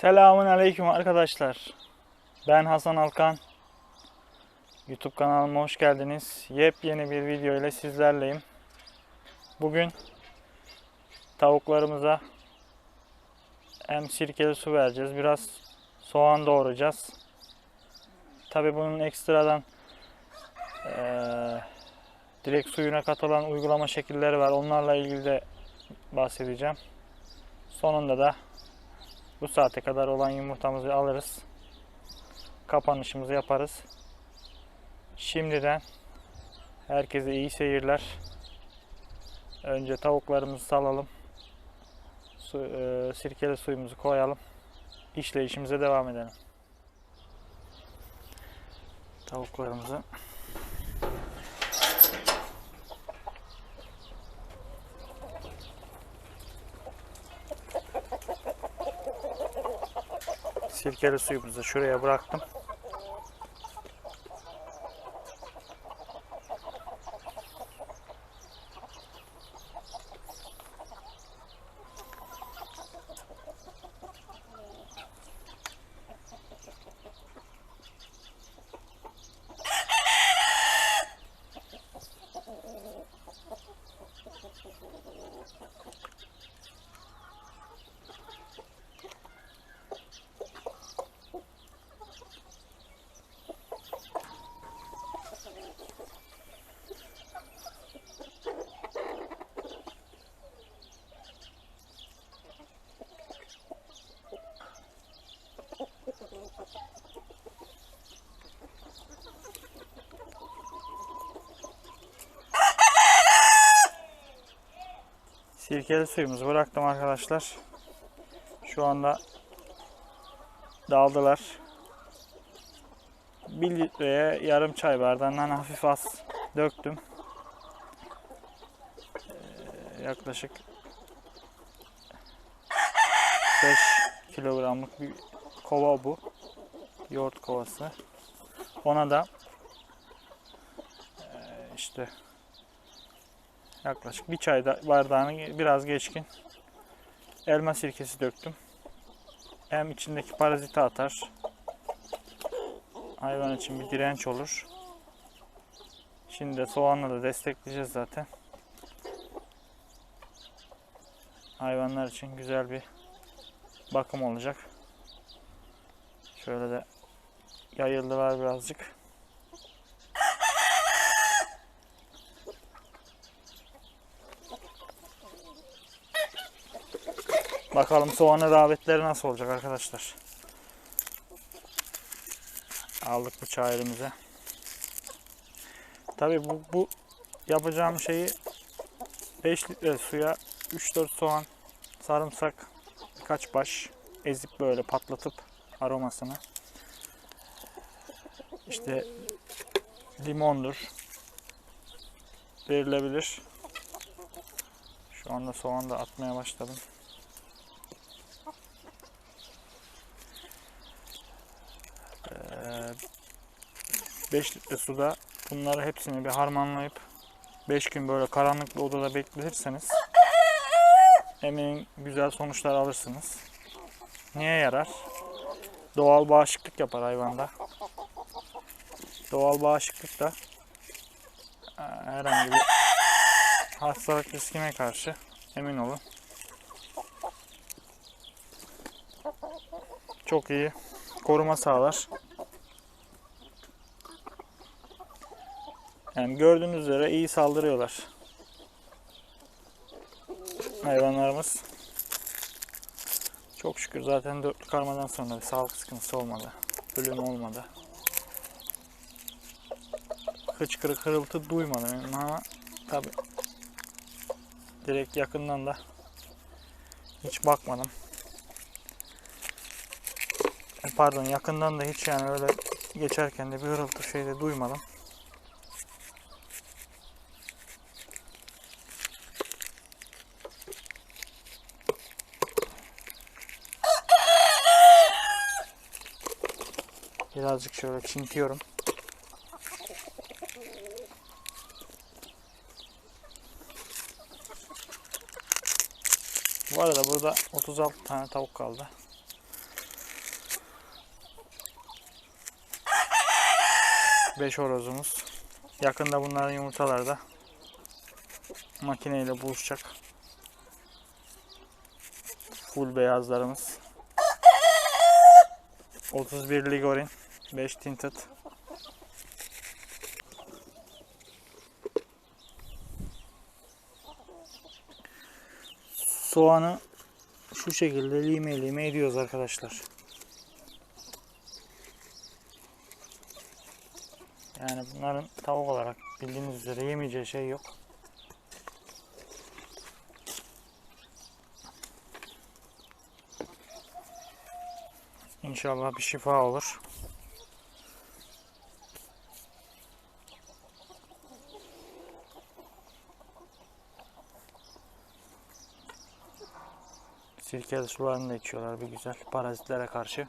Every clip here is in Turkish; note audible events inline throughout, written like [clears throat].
Selamun Aleyküm arkadaşlar. Ben Hasan Alkan. YouTube kanalıma hoş geldiniz. Yepyeni bir video ile sizlerleyim. Bugün tavuklarımıza hem sirkeli su vereceğiz. Biraz soğan doğrayacağız. Tabi bunun ekstradan eee, direkt suyuna katılan uygulama şekilleri var. Onlarla ilgili de bahsedeceğim. Sonunda da bu saate kadar olan yumurtamızı alırız. Kapanışımızı yaparız. Şimdiden herkese iyi seyirler. Önce tavuklarımızı salalım. Su, e, sirkeli suyumuzu koyalım. İşleyişimize devam edelim. Tavuklarımızı sirkeli suyumuzu şuraya bıraktım. Sirkeli suyumuzu bıraktım arkadaşlar. Şu anda daldılar. 1 litreye yarım çay bardağından hafif az döktüm. Ee, yaklaşık 5 kilogramlık bir kova bu. Yoğurt kovası. Ona da ee, işte yaklaşık bir çay da- bardağını biraz geçkin elma sirkesi döktüm. Hem içindeki paraziti atar. Hayvan için bir direnç olur. Şimdi de soğanla da destekleyeceğiz zaten. Hayvanlar için güzel bir bakım olacak. Şöyle de yayıldılar birazcık. Bakalım soğanı davetleri nasıl olacak arkadaşlar. Aldık bıçağı elimize. Tabi bu, bu yapacağım şeyi 5 litre suya 3-4 soğan, sarımsak, birkaç baş ezip böyle patlatıp aromasını işte limondur verilebilir. Şu anda soğan da atmaya başladım. 5 litre suda bunları hepsini bir harmanlayıp 5 gün böyle karanlık bir odada bekletirseniz eminim güzel sonuçlar alırsınız. Niye yarar? Doğal bağışıklık yapar hayvanda. Doğal bağışıklık da e, herhangi bir hastalık riskine karşı emin olun. Çok iyi koruma sağlar. Yani gördüğünüz üzere iyi saldırıyorlar. Hayvanlarımız. Çok şükür zaten dörtlü karmadan sonra bir sağlık sıkıntısı olmadı. Ölüm olmadı. Hıçkırık hırıltı duymadım ama tabi direkt yakından da hiç bakmadım. Pardon yakından da hiç yani öyle geçerken de bir hırıltı şey de duymadım. Birazcık şöyle çintiyorum. Bu arada burada 36 tane tavuk kaldı. Beş horozumuz. Yakında bunların yumurtaları da makineyle buluşacak. Full beyazlarımız. 31 Ligorin. 5 Tinted. Soğanı şu şekilde lime lime ediyoruz arkadaşlar. Yani bunların tavuk olarak bildiğiniz üzere yemeyeceği şey yok. İnşallah bir şifa olur. Sirkeli sularını da içiyorlar bir güzel parazitlere karşı.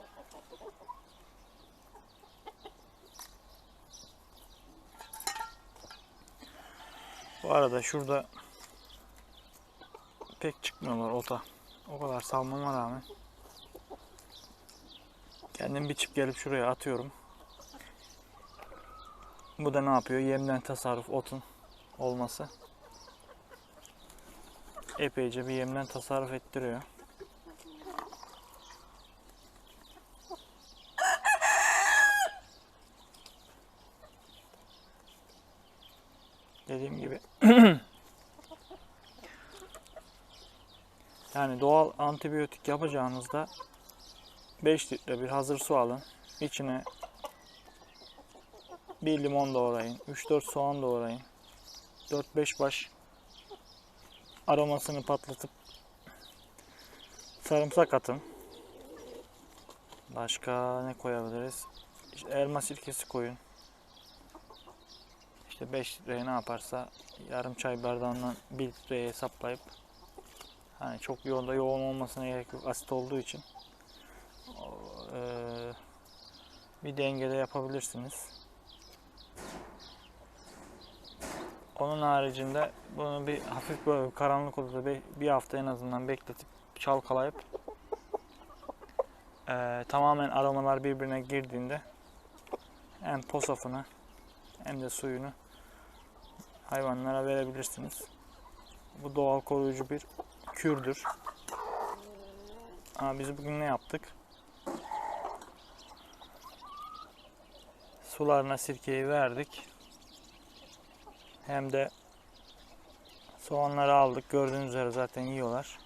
Bu arada şurada pek çıkmıyorlar ota. O kadar salmama rağmen. Kendim biçip gelip şuraya atıyorum. Bu da ne yapıyor? Yemden tasarruf otun olması. Epeyce bir yemden tasarruf ettiriyor. Dediğim gibi [clears throat] yani doğal antibiyotik yapacağınızda 5 litre bir hazır su alın. İçine bir limon doğrayın. 3-4 soğan doğrayın. 4-5 baş aromasını patlatıp sarımsak atın. Başka ne koyabiliriz? İşte elma sirkesi koyun. İşte 5 litreye ne yaparsa yarım çay bardağından 1 litreye hesaplayıp hani çok yoğunda yoğun olmasına gerek yok asit olduğu için eee, bir dengede yapabilirsiniz. Onun haricinde bunu bir hafif böyle karanlık odada bir, bir hafta en azından bekletip çalkalayıp eee, tamamen aromalar birbirine girdiğinde hem posafını hem de suyunu hayvanlara verebilirsiniz. Bu doğal koruyucu bir kürdür. Ama biz bugün ne yaptık? Sularına sirkeyi verdik. Hem de soğanları aldık. Gördüğünüz üzere zaten yiyorlar.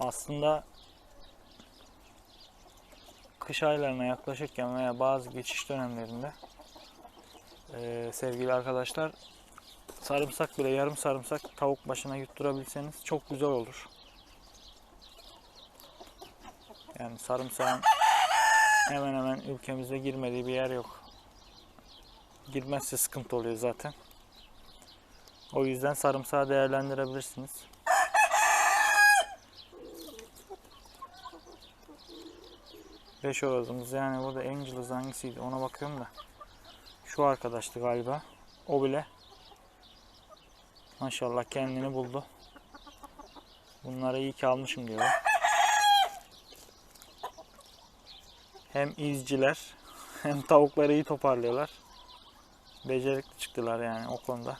Aslında kış aylarına yaklaşırken veya bazı geçiş dönemlerinde eee, sevgili arkadaşlar sarımsak bile yarım sarımsak tavuk başına yutturabilseniz çok güzel olur. Yani sarımsağın hemen hemen ülkemizde girmediği bir yer yok. Girmezse sıkıntı oluyor zaten. O yüzden sarımsağı değerlendirebilirsiniz. Beş horozumuz yani burada Angel's hangisiydi ona bakıyorum da. Şu arkadaştı galiba. O bile maşallah kendini buldu. Bunları iyi ki almışım diyor. Hem izciler [laughs] hem tavukları iyi toparlıyorlar. Becerikli çıktılar yani o konuda.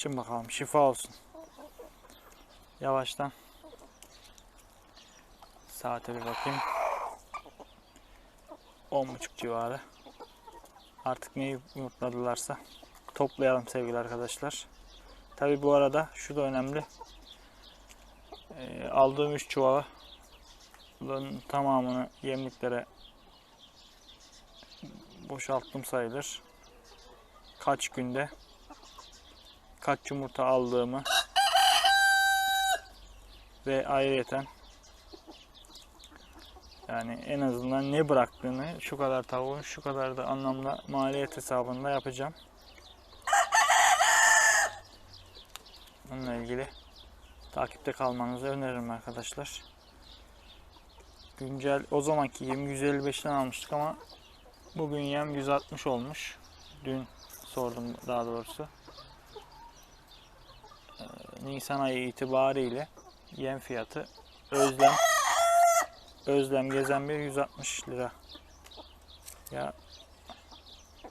İçin bakalım şifa olsun. Yavaştan. Saate bir bakayım. 10.30 civarı. Artık neyi yumurtladılarsa toplayalım sevgili arkadaşlar. Tabi bu arada şu da önemli. Ee, aldığım 3 çuvala bunun tamamını yemliklere boşalttım sayılır. Kaç günde kaç yumurta aldığımı ve ayrıyeten yani en azından ne bıraktığını şu kadar tavuğun şu kadar da anlamda maliyet hesabında yapacağım. Bununla ilgili takipte kalmanızı öneririm arkadaşlar. Güncel o zamanki yem 155'ten almıştık ama bugün yem 160 olmuş. Dün sordum daha doğrusu. Nisan ayı itibariyle yem fiyatı özlem özlem gezen bir 160 lira. Ya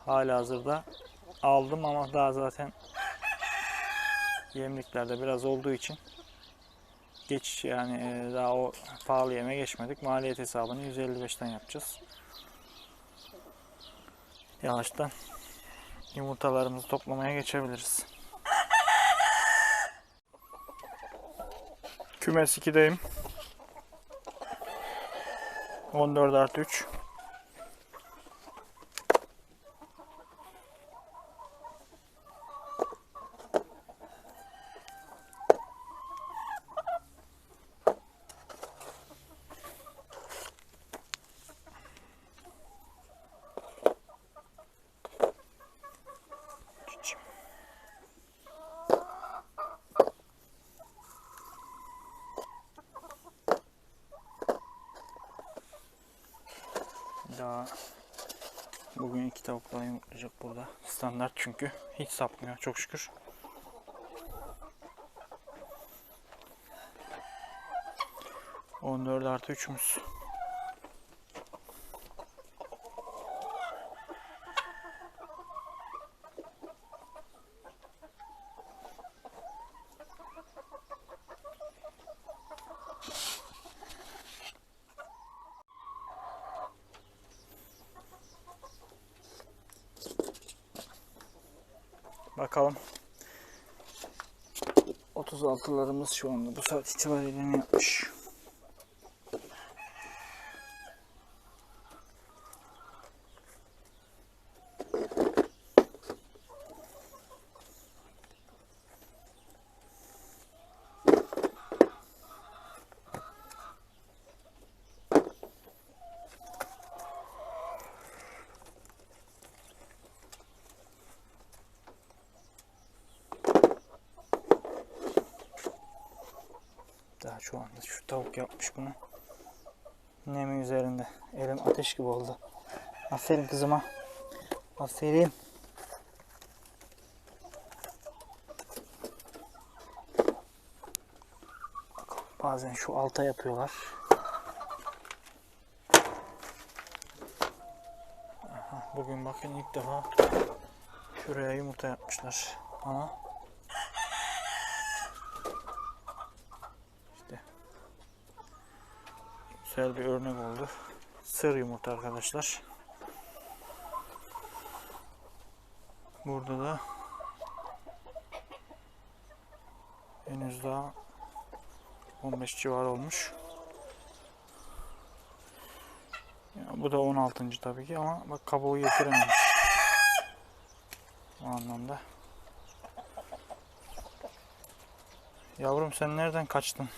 hala hazırda aldım ama daha zaten yemliklerde biraz olduğu için geç yani e, daha o pahalı yeme geçmedik. Maliyet hesabını 155'ten yapacağız. Yavaştan yumurtalarımızı toplamaya geçebiliriz. Kümes 2'deyim. 14 artı 3. Daha bugün iki tavuk daha yumurtlayacak burada. Standart çünkü. Hiç sapmıyor çok şükür. On dört artı üçümüz. Bakalım. 36'larımız şu anda bu saat itibariyle ne yapmış? Şu anda şu tavuk yapmış bunu. Nemi üzerinde. Elim ateş gibi oldu. Aferin kızıma. Aferin. Bazen şu alta yapıyorlar. Aha, bugün bakın ilk defa şuraya yumurta yapmışlar. Ama güzel bir örnek oldu. Sır yumurta arkadaşlar. Burada da henüz daha 15 civar olmuş. Ya bu da 16. tabii ki ama bak kabuğu yetirememiş. O anlamda. Yavrum sen nereden kaçtın?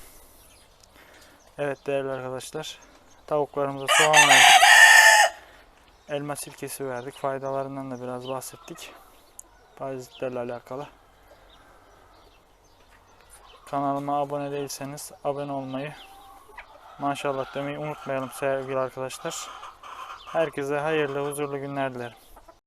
Evet değerli arkadaşlar. Tavuklarımıza soğan verdik. Elma sirkesi verdik. Faydalarından da biraz bahsettik. Parazitlerle alakalı. Kanalıma abone değilseniz abone olmayı maşallah demeyi unutmayalım sevgili arkadaşlar. Herkese hayırlı huzurlu günler dilerim.